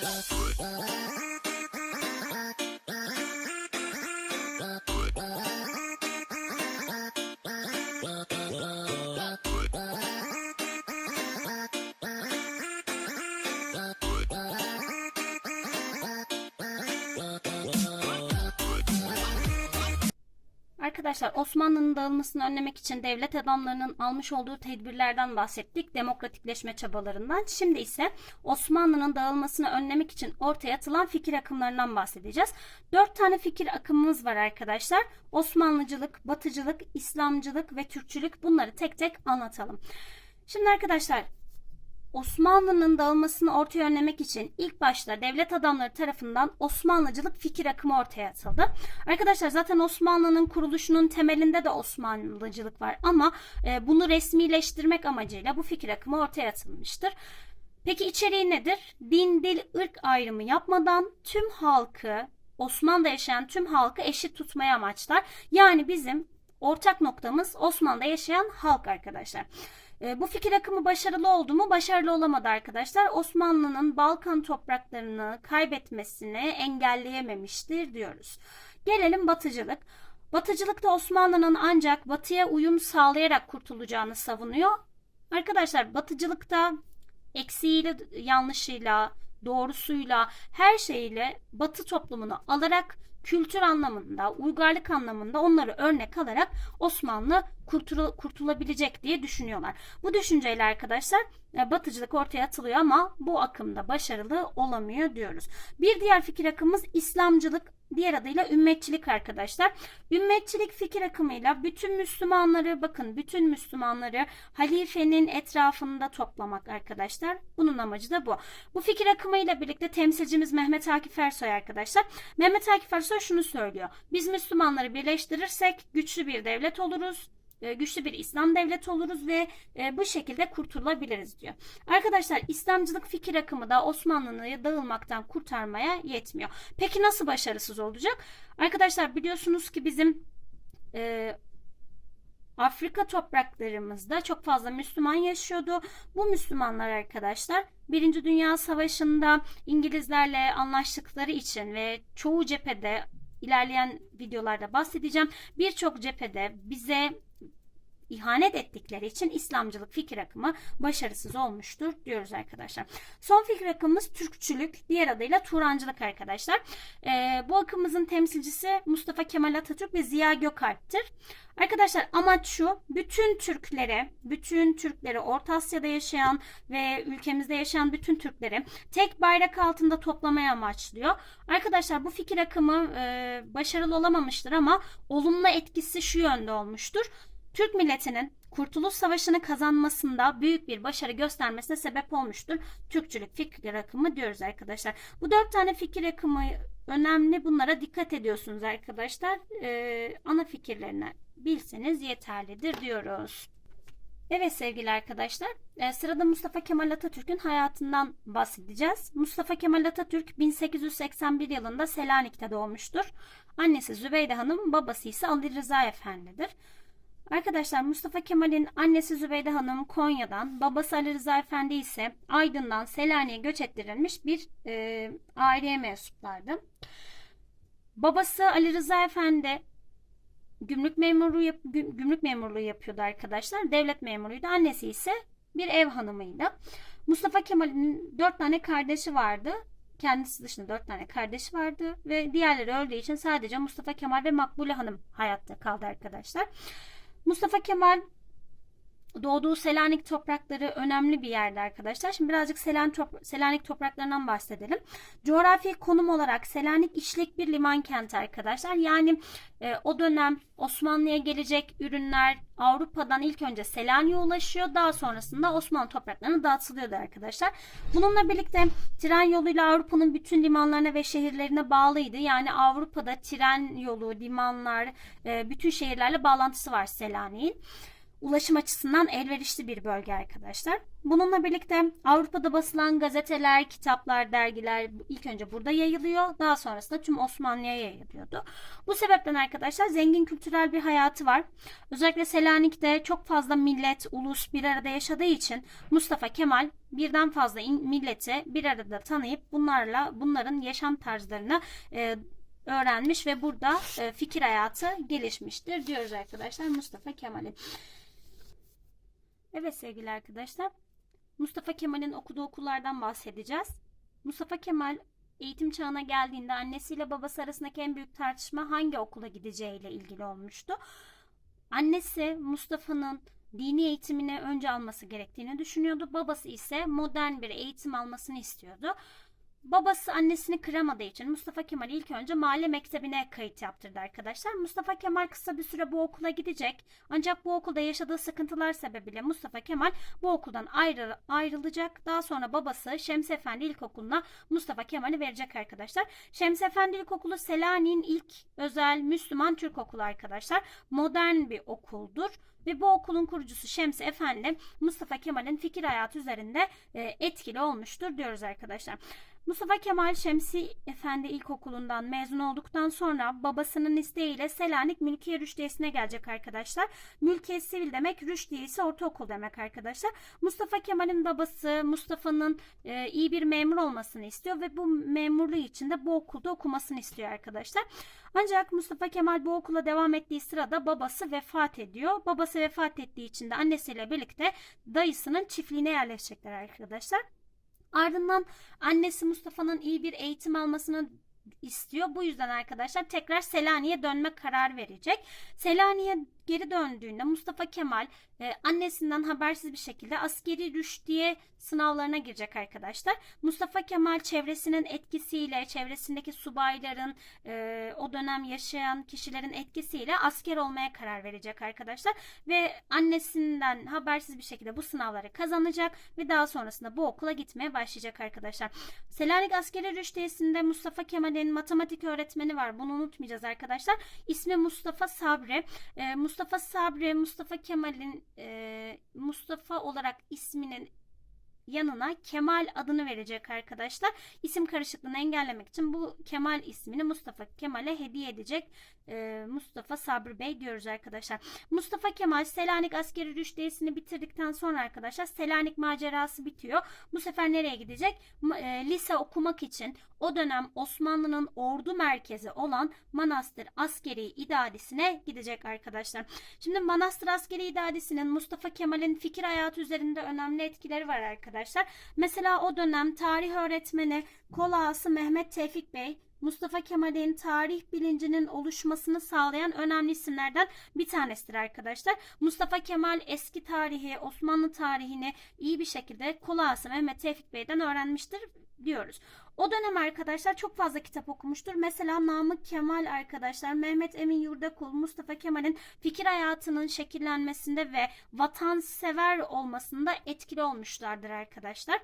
Uh, uh, uh. Arkadaşlar Osmanlı'nın dağılmasını önlemek için devlet adamlarının almış olduğu tedbirlerden bahsettik. Demokratikleşme çabalarından. Şimdi ise Osmanlı'nın dağılmasını önlemek için ortaya atılan fikir akımlarından bahsedeceğiz. Dört tane fikir akımımız var arkadaşlar. Osmanlıcılık, Batıcılık, İslamcılık ve Türkçülük. Bunları tek tek anlatalım. Şimdi arkadaşlar Osmanlı'nın dağılmasını ortaya önlemek için ilk başta devlet adamları tarafından Osmanlıcılık fikir akımı ortaya atıldı. Arkadaşlar zaten Osmanlı'nın kuruluşunun temelinde de Osmanlıcılık var ama e, bunu resmileştirmek amacıyla bu fikir akımı ortaya atılmıştır. Peki içeriği nedir? Din, dil, ırk ayrımı yapmadan tüm halkı, Osmanlı'da yaşayan tüm halkı eşit tutmaya amaçlar. Yani bizim ortak noktamız Osmanlı'da yaşayan halk arkadaşlar. E, bu fikir akımı başarılı oldu mu? Başarılı olamadı arkadaşlar. Osmanlı'nın Balkan topraklarını kaybetmesini engelleyememiştir diyoruz. Gelelim batıcılık. Batıcılıkta Osmanlı'nın ancak batıya uyum sağlayarak kurtulacağını savunuyor. Arkadaşlar batıcılıkta eksiğiyle, yanlışıyla, doğrusuyla, her şeyiyle batı toplumunu alarak kültür anlamında, uygarlık anlamında onları örnek alarak Osmanlı kurtul- kurtulabilecek diye düşünüyorlar. Bu düşünceyle arkadaşlar e, batıcılık ortaya atılıyor ama bu akımda başarılı olamıyor diyoruz. Bir diğer fikir akımımız İslamcılık. Diğer adıyla ümmetçilik arkadaşlar. Ümmetçilik fikir akımıyla bütün Müslümanları bakın bütün Müslümanları halifenin etrafında toplamak arkadaşlar. Bunun amacı da bu. Bu fikir akımıyla birlikte temsilcimiz Mehmet Akif Ersoy arkadaşlar. Mehmet Akif Ersoy şunu söylüyor. Biz Müslümanları birleştirirsek güçlü bir devlet oluruz güçlü bir İslam devleti oluruz ve e, bu şekilde kurtulabiliriz diyor. Arkadaşlar İslamcılık fikir akımı da Osmanlı'yı dağılmaktan kurtarmaya yetmiyor. Peki nasıl başarısız olacak? Arkadaşlar biliyorsunuz ki bizim e, Afrika topraklarımızda çok fazla Müslüman yaşıyordu. Bu Müslümanlar arkadaşlar Birinci Dünya Savaşı'nda İngilizlerle anlaştıkları için ve çoğu cephede ilerleyen videolarda bahsedeceğim. Birçok cephede bize ihanet ettikleri için İslamcılık fikir akımı başarısız olmuştur diyoruz arkadaşlar. Son fikir akımımız Türkçülük, diğer adıyla Turancılık arkadaşlar. Ee, bu akımımızın temsilcisi Mustafa Kemal Atatürk ve Ziya Gökalp'tir. Arkadaşlar amaç şu, bütün Türklere, bütün Türkleri Orta Asya'da yaşayan ve ülkemizde yaşayan bütün Türkleri tek bayrak altında toplamaya amaçlıyor. Arkadaşlar bu fikir akımı e, başarılı olamamıştır ama olumlu etkisi şu yönde olmuştur. Türk milletinin Kurtuluş Savaşı'nı kazanmasında büyük bir başarı göstermesine sebep olmuştur. Türkçülük fikir akımı diyoruz arkadaşlar. Bu dört tane fikir akımı önemli. Bunlara dikkat ediyorsunuz arkadaşlar. Ee, ana fikirlerini bilseniz yeterlidir diyoruz. Evet sevgili arkadaşlar, e, sırada Mustafa Kemal Atatürk'ün hayatından bahsedeceğiz. Mustafa Kemal Atatürk 1881 yılında Selanik'te doğmuştur. Annesi Zübeyde Hanım, babası ise Ali Rıza Efendi'dir. Arkadaşlar Mustafa Kemal'in annesi Zübeyde Hanım Konya'dan, babası Ali Rıza Efendi ise Aydın'dan Selanik'e göç ettirilmiş bir e, aileye mensuplardı. Babası Ali Rıza Efendi gümrük memurluğu yap- gü- gümrük memurluğu yapıyordu arkadaşlar. Devlet memuruydu. Annesi ise bir ev hanımıydı. Mustafa Kemal'in dört tane kardeşi vardı. Kendisi dışında dört tane kardeşi vardı ve diğerleri öldüğü için sadece Mustafa Kemal ve Makbule Hanım hayatta kaldı arkadaşlar. Mustafa Kemal doğduğu Selanik toprakları önemli bir yerde arkadaşlar. Şimdi birazcık Selanik, top- Selanik topraklarından bahsedelim. Coğrafi konum olarak Selanik işlek bir liman kenti arkadaşlar. Yani e, o dönem Osmanlı'ya gelecek ürünler Avrupa'dan ilk önce Selanik'e ulaşıyor. Daha sonrasında Osmanlı topraklarına dağıtılıyordu arkadaşlar. Bununla birlikte tren yoluyla Avrupa'nın bütün limanlarına ve şehirlerine bağlıydı. Yani Avrupa'da tren yolu, limanlar, e, bütün şehirlerle bağlantısı var Selanik'in. Ulaşım açısından elverişli bir bölge arkadaşlar. Bununla birlikte Avrupa'da basılan gazeteler, kitaplar, dergiler ilk önce burada yayılıyor. Daha sonrasında tüm Osmanlı'ya yayılıyordu. Bu sebepten arkadaşlar zengin kültürel bir hayatı var. Özellikle Selanik'te çok fazla millet, ulus bir arada yaşadığı için Mustafa Kemal birden fazla milleti bir arada tanıyıp bunlarla bunların yaşam tarzlarını e, öğrenmiş ve burada e, fikir hayatı gelişmiştir diyoruz arkadaşlar Mustafa Kemal'in. Evet sevgili arkadaşlar. Mustafa Kemal'in okuduğu okullardan bahsedeceğiz. Mustafa Kemal eğitim çağına geldiğinde annesiyle babası arasındaki en büyük tartışma hangi okula gideceğiyle ilgili olmuştu. Annesi Mustafa'nın dini eğitimini önce alması gerektiğini düşünüyordu. Babası ise modern bir eğitim almasını istiyordu. Babası annesini kıramadığı için Mustafa Kemal ilk önce mahalle mektebine kayıt yaptırdı arkadaşlar. Mustafa Kemal kısa bir süre bu okula gidecek. Ancak bu okulda yaşadığı sıkıntılar sebebiyle Mustafa Kemal bu okuldan ayrı, ayrılacak. Daha sonra babası Şems Efendi İlkokulu'na Mustafa Kemal'i verecek arkadaşlar. Şems Efendi İlkokulu Selanik'in ilk özel Müslüman Türk okulu arkadaşlar. Modern bir okuldur. Ve bu okulun kurucusu Şems Efendi Mustafa Kemal'in fikir hayatı üzerinde e, etkili olmuştur diyoruz arkadaşlar. Mustafa Kemal Şemsi Efendi İlkokulu'ndan mezun olduktan sonra babasının isteğiyle Selanik Mülkiye Rüştiyesi'ne gelecek arkadaşlar. Mülkiye Sivil demek, Rüşdiye ise ortaokul demek arkadaşlar. Mustafa Kemal'in babası Mustafa'nın e, iyi bir memur olmasını istiyor ve bu memurluğu için de bu okulda okumasını istiyor arkadaşlar. Ancak Mustafa Kemal bu okula devam ettiği sırada babası vefat ediyor. Babası vefat ettiği için de annesiyle birlikte dayısının çiftliğine yerleşecekler arkadaşlar. Ardından annesi Mustafa'nın iyi bir eğitim almasını istiyor. Bu yüzden arkadaşlar tekrar Selanik'e dönme karar verecek. Selanik'e geri döndüğünde Mustafa Kemal e, annesinden habersiz bir şekilde askeri rüştiye sınavlarına girecek arkadaşlar. Mustafa Kemal çevresinin etkisiyle, çevresindeki subayların, e, o dönem yaşayan kişilerin etkisiyle asker olmaya karar verecek arkadaşlar. Ve annesinden habersiz bir şekilde bu sınavları kazanacak ve daha sonrasında bu okula gitmeye başlayacak arkadaşlar. Selanik Askeri Rüştiyesi'nde Mustafa Kemal'in matematik öğretmeni var. Bunu unutmayacağız arkadaşlar. İsmi Mustafa Sabri. E, Mustafa Sabri, Mustafa Kemal'in e, Mustafa olarak isminin yanına Kemal adını verecek arkadaşlar. İsim karışıklığını engellemek için bu Kemal ismini Mustafa Kemal'e hediye edecek e, Mustafa Sabri Bey diyoruz arkadaşlar. Mustafa Kemal Selanik askeri rüştiyesini bitirdikten sonra arkadaşlar Selanik macerası bitiyor. Bu sefer nereye gidecek? E, lise okumak için o dönem Osmanlı'nın ordu merkezi olan Manastır Askeri İdadisi'ne gidecek arkadaşlar. Şimdi Manastır Askeri İdadisi'nin Mustafa Kemal'in fikir hayatı üzerinde önemli etkileri var arkadaşlar. Mesela o dönem tarih öğretmeni kol ağası Mehmet Tevfik Bey Mustafa Kemal'in tarih bilincinin oluşmasını sağlayan önemli isimlerden bir tanesidir arkadaşlar. Mustafa Kemal eski tarihi, Osmanlı tarihini iyi bir şekilde kol Mehmet Tevfik Bey'den öğrenmiştir diyoruz. O dönem arkadaşlar çok fazla kitap okumuştur. Mesela Namık Kemal arkadaşlar, Mehmet Emin Yurdakul, Mustafa Kemal'in fikir hayatının şekillenmesinde ve vatansever olmasında etkili olmuşlardır arkadaşlar.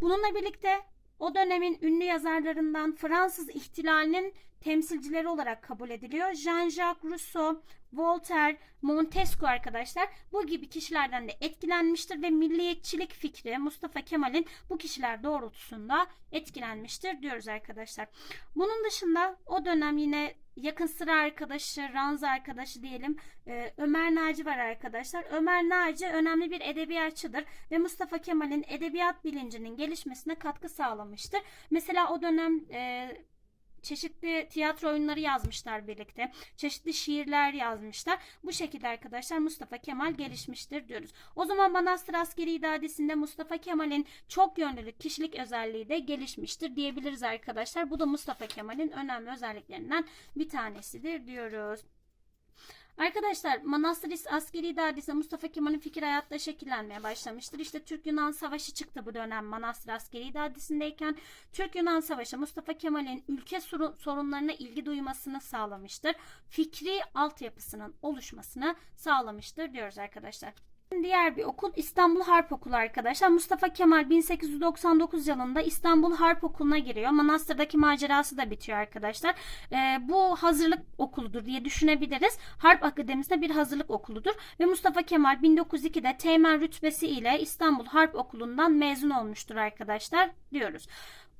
Bununla birlikte o dönemin ünlü yazarlarından Fransız ihtilalinin temsilcileri olarak kabul ediliyor. Jean-Jacques Rousseau, Voltaire, Montesquieu arkadaşlar bu gibi kişilerden de etkilenmiştir ve milliyetçilik fikri Mustafa Kemal'in bu kişiler doğrultusunda etkilenmiştir diyoruz arkadaşlar. Bunun dışında o dönem yine yakın sıra arkadaşı, ranz arkadaşı diyelim e, Ömer Naci var arkadaşlar. Ömer Naci önemli bir edebiyatçıdır ve Mustafa Kemal'in edebiyat bilincinin gelişmesine katkı sağlamıştır. Mesela o dönem e, çeşitli tiyatro oyunları yazmışlar birlikte. Çeşitli şiirler yazmışlar. Bu şekilde arkadaşlar Mustafa Kemal gelişmiştir diyoruz. O zaman Manastır Askeri İdadesi'nde Mustafa Kemal'in çok yönlülük kişilik özelliği de gelişmiştir diyebiliriz arkadaşlar. Bu da Mustafa Kemal'in önemli özelliklerinden bir tanesidir diyoruz. Arkadaşlar Manastır Askeri İdaresi Mustafa Kemal'in fikir hayatta şekillenmeye başlamıştır. İşte Türk-Yunan Savaşı çıktı bu dönem Manastır Askeri İdaresi'ndeyken. Türk-Yunan Savaşı Mustafa Kemal'in ülke sorunlarına ilgi duymasını sağlamıştır. Fikri altyapısının oluşmasını sağlamıştır diyoruz arkadaşlar. Diğer bir okul İstanbul Harp Okulu arkadaşlar. Mustafa Kemal 1899 yılında İstanbul Harp Okulu'na giriyor. Manastır'daki macerası da bitiyor arkadaşlar. Ee, bu hazırlık okuludur diye düşünebiliriz. Harp Akademisi'nde bir hazırlık okuludur. Ve Mustafa Kemal 1902'de teğmen rütbesi ile İstanbul Harp Okulu'ndan mezun olmuştur arkadaşlar diyoruz.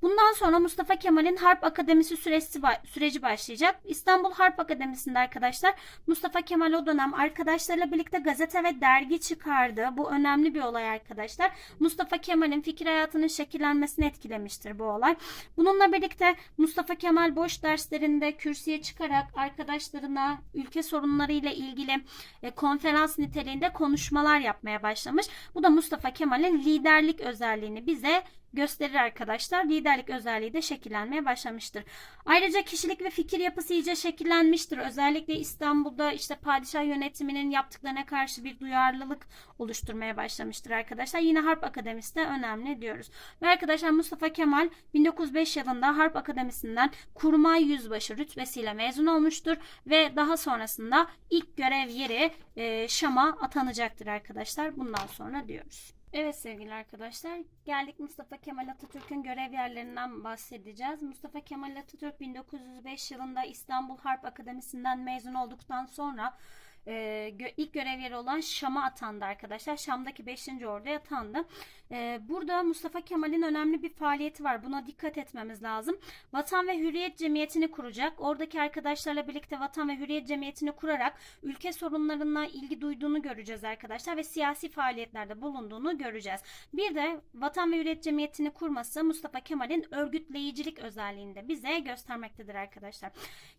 Bundan sonra Mustafa Kemal'in Harp Akademisi süresi, süreci başlayacak. İstanbul Harp Akademisi'nde arkadaşlar Mustafa Kemal o dönem arkadaşlarıyla birlikte gazete ve dergi çıkardı. Bu önemli bir olay arkadaşlar. Mustafa Kemal'in fikir hayatının şekillenmesini etkilemiştir bu olay. Bununla birlikte Mustafa Kemal boş derslerinde kürsüye çıkarak arkadaşlarına ülke sorunları ile ilgili e, konferans niteliğinde konuşmalar yapmaya başlamış. Bu da Mustafa Kemal'in liderlik özelliğini bize gösterir arkadaşlar. Liderlik özelliği de şekillenmeye başlamıştır. Ayrıca kişilik ve fikir yapısı iyice şekillenmiştir. Özellikle İstanbul'da işte padişah yönetiminin yaptıklarına karşı bir duyarlılık oluşturmaya başlamıştır arkadaşlar. Yine Harp Akademisi de önemli diyoruz. Ve arkadaşlar Mustafa Kemal 1905 yılında Harp Akademisi'nden kurmay yüzbaşı rütbesiyle mezun olmuştur ve daha sonrasında ilk görev yeri e, Şam'a atanacaktır arkadaşlar. Bundan sonra diyoruz. Evet sevgili arkadaşlar, geldik Mustafa Kemal Atatürk'ün görev yerlerinden bahsedeceğiz. Mustafa Kemal Atatürk 1905 yılında İstanbul Harp Akademisi'nden mezun olduktan sonra e, gö- ilk görev yeri olan Şam'a atandı arkadaşlar. Şam'daki 5. orduya atandı. E, burada Mustafa Kemal'in önemli bir faaliyeti var. Buna dikkat etmemiz lazım. Vatan ve Hürriyet Cemiyeti'ni kuracak. Oradaki arkadaşlarla birlikte Vatan ve Hürriyet Cemiyeti'ni kurarak ülke sorunlarına ilgi duyduğunu göreceğiz arkadaşlar ve siyasi faaliyetlerde bulunduğunu göreceğiz. Bir de Vatan ve Hürriyet Cemiyeti'ni kurması Mustafa Kemal'in örgütleyicilik özelliğini de bize göstermektedir arkadaşlar.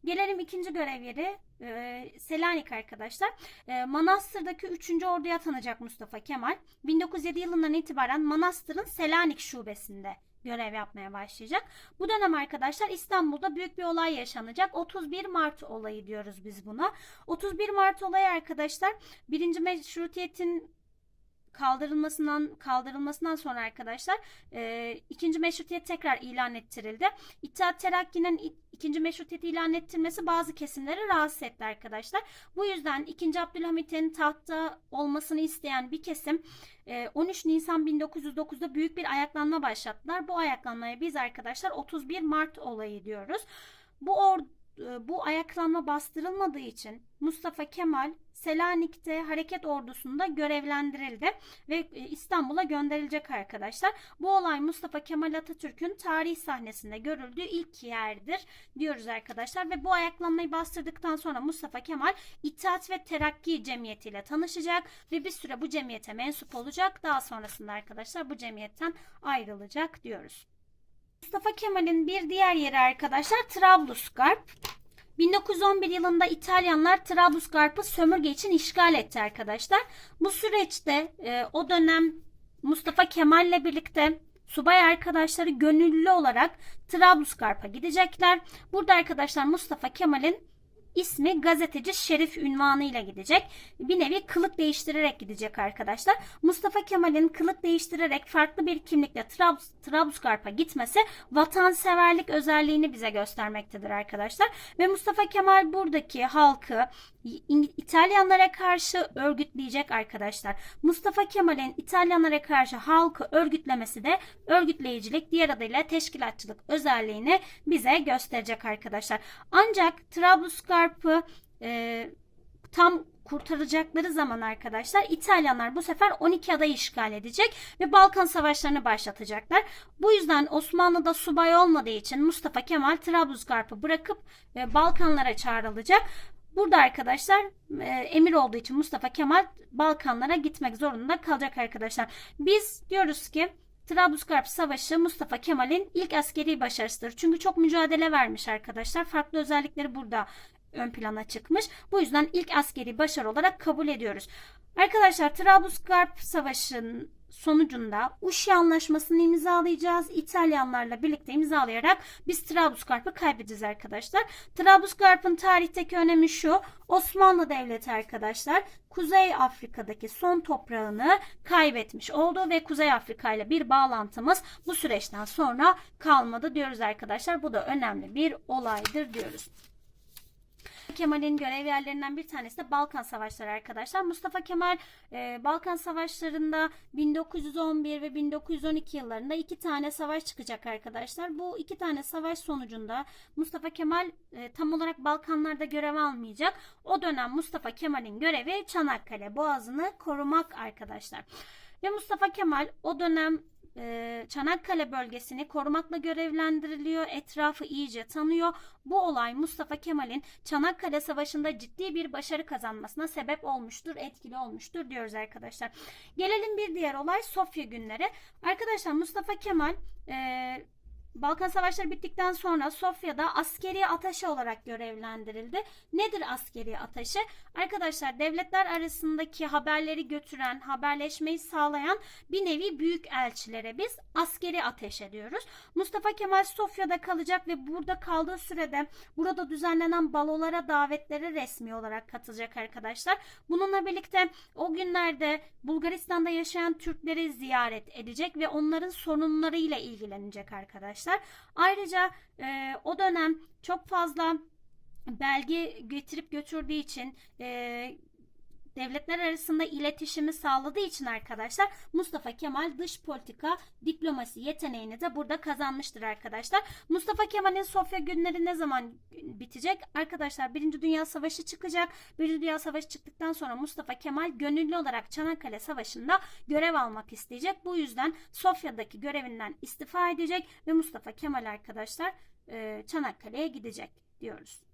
Gelelim ikinci görev yeri e, Selanik arkadaşlar. E, Manastır'daki 3. orduya atanacak Mustafa Kemal. 1907 yılından itibaren Manastır'ın Selanik şubesinde görev yapmaya başlayacak. Bu dönem arkadaşlar İstanbul'da büyük bir olay yaşanacak. 31 Mart olayı diyoruz biz buna. 31 Mart olayı arkadaşlar birinci meşrutiyetin kaldırılmasından kaldırılmasından sonra arkadaşlar e, ikinci meşrutiyet tekrar ilan ettirildi. İttihat Terakki'nin ikinci meşrutiyet ilan ettirmesi bazı kesimleri rahatsız etti arkadaşlar. Bu yüzden 2. Abdülhamit'in tahtta olmasını isteyen bir kesim e, 13 Nisan 1909'da büyük bir ayaklanma başlattılar. Bu ayaklanmaya biz arkadaşlar 31 Mart olayı diyoruz. Bu or bu ayaklanma bastırılmadığı için Mustafa Kemal Selanik'te hareket ordusunda görevlendirildi ve e, İstanbul'a gönderilecek arkadaşlar. Bu olay Mustafa Kemal Atatürk'ün tarih sahnesinde görüldüğü ilk yerdir diyoruz arkadaşlar ve bu ayaklanmayı bastırdıktan sonra Mustafa Kemal İttihat ve Terakki Cemiyeti ile tanışacak ve bir süre bu cemiyete mensup olacak. Daha sonrasında arkadaşlar bu cemiyetten ayrılacak diyoruz. Mustafa Kemal'in bir diğer yeri arkadaşlar Trablusgarp. 1911 yılında İtalyanlar Trablusgarp'ı sömürge için işgal etti arkadaşlar. Bu süreçte e, o dönem Mustafa Kemal'le birlikte subay arkadaşları gönüllü olarak Trablusgarp'a gidecekler. Burada arkadaşlar Mustafa Kemal'in ismi gazeteci Şerif ünvanı ile gidecek. Bir nevi kılık değiştirerek gidecek arkadaşlar. Mustafa Kemal'in kılık değiştirerek farklı bir kimlikle Trabz Trablusgarp'a gitmesi vatanseverlik özelliğini bize göstermektedir arkadaşlar. Ve Mustafa Kemal buradaki halkı İtalyanlara karşı örgütleyecek arkadaşlar. Mustafa Kemal'in İtalyanlara karşı halkı örgütlemesi de örgütleyicilik diğer adıyla teşkilatçılık özelliğini bize gösterecek arkadaşlar. Ancak Trablusgarp'ı e, tam kurtaracakları zaman arkadaşlar İtalyanlar bu sefer 12 adayı işgal edecek ve Balkan Savaşlarını başlatacaklar. Bu yüzden Osmanlı'da subay olmadığı için Mustafa Kemal Trablusgarp'ı bırakıp e, Balkanlara çağrılacak. Burada arkadaşlar e, emir olduğu için Mustafa Kemal Balkanlara gitmek zorunda kalacak arkadaşlar. Biz diyoruz ki Trablusgarp Savaşı Mustafa Kemal'in ilk askeri başarısıdır. Çünkü çok mücadele vermiş arkadaşlar. Farklı özellikleri burada ön plana çıkmış. Bu yüzden ilk askeri başarı olarak kabul ediyoruz. Arkadaşlar Trablusgarp Savaşı'nın sonucunda Uşi Anlaşması'nı imzalayacağız. İtalyanlarla birlikte imzalayarak biz Trablusgarp'ı kaybedeceğiz arkadaşlar. Trablusgarp'ın tarihteki önemi şu. Osmanlı Devleti arkadaşlar Kuzey Afrika'daki son toprağını kaybetmiş oldu ve Kuzey Afrika ile bir bağlantımız bu süreçten sonra kalmadı diyoruz arkadaşlar. Bu da önemli bir olaydır diyoruz. Kemal'in görev yerlerinden bir tanesi de Balkan Savaşları arkadaşlar. Mustafa Kemal e, Balkan Savaşları'nda 1911 ve 1912 yıllarında iki tane savaş çıkacak arkadaşlar. Bu iki tane savaş sonucunda Mustafa Kemal e, tam olarak Balkanlarda görev almayacak. O dönem Mustafa Kemal'in görevi Çanakkale Boğazı'nı korumak arkadaşlar. Ve Mustafa Kemal o dönem e, Çanakkale bölgesini korumakla görevlendiriliyor. Etrafı iyice tanıyor. Bu olay Mustafa Kemal'in Çanakkale Savaşı'nda ciddi bir başarı kazanmasına sebep olmuştur, etkili olmuştur diyoruz arkadaşlar. Gelelim bir diğer olay Sofya günleri. Arkadaşlar Mustafa Kemal e, Balkan Savaşları bittikten sonra Sofya'da askeri ataşı olarak görevlendirildi. Nedir askeri ataşı? Arkadaşlar devletler arasındaki haberleri götüren, haberleşmeyi sağlayan bir nevi büyük elçilere biz askeri ateş ediyoruz. Mustafa Kemal Sofya'da kalacak ve burada kaldığı sürede burada düzenlenen balolara, davetlere resmi olarak katılacak arkadaşlar. Bununla birlikte o günlerde Bulgaristan'da yaşayan Türkleri ziyaret edecek ve onların sorunlarıyla ilgilenecek arkadaşlar. Ayrıca e, o dönem çok fazla belge getirip götürdüğü için e, devletler arasında iletişimi sağladığı için arkadaşlar Mustafa Kemal dış politika diplomasi yeteneğini de burada kazanmıştır arkadaşlar. Mustafa Kemal'in Sofya günleri ne zaman bitecek? Arkadaşlar Birinci Dünya Savaşı çıkacak. Birinci Dünya Savaşı çıktıktan sonra Mustafa Kemal gönüllü olarak Çanakkale Savaşı'nda görev almak isteyecek. Bu yüzden Sofya'daki görevinden istifa edecek ve Mustafa Kemal arkadaşlar Çanakkale'ye gidecek diyoruz.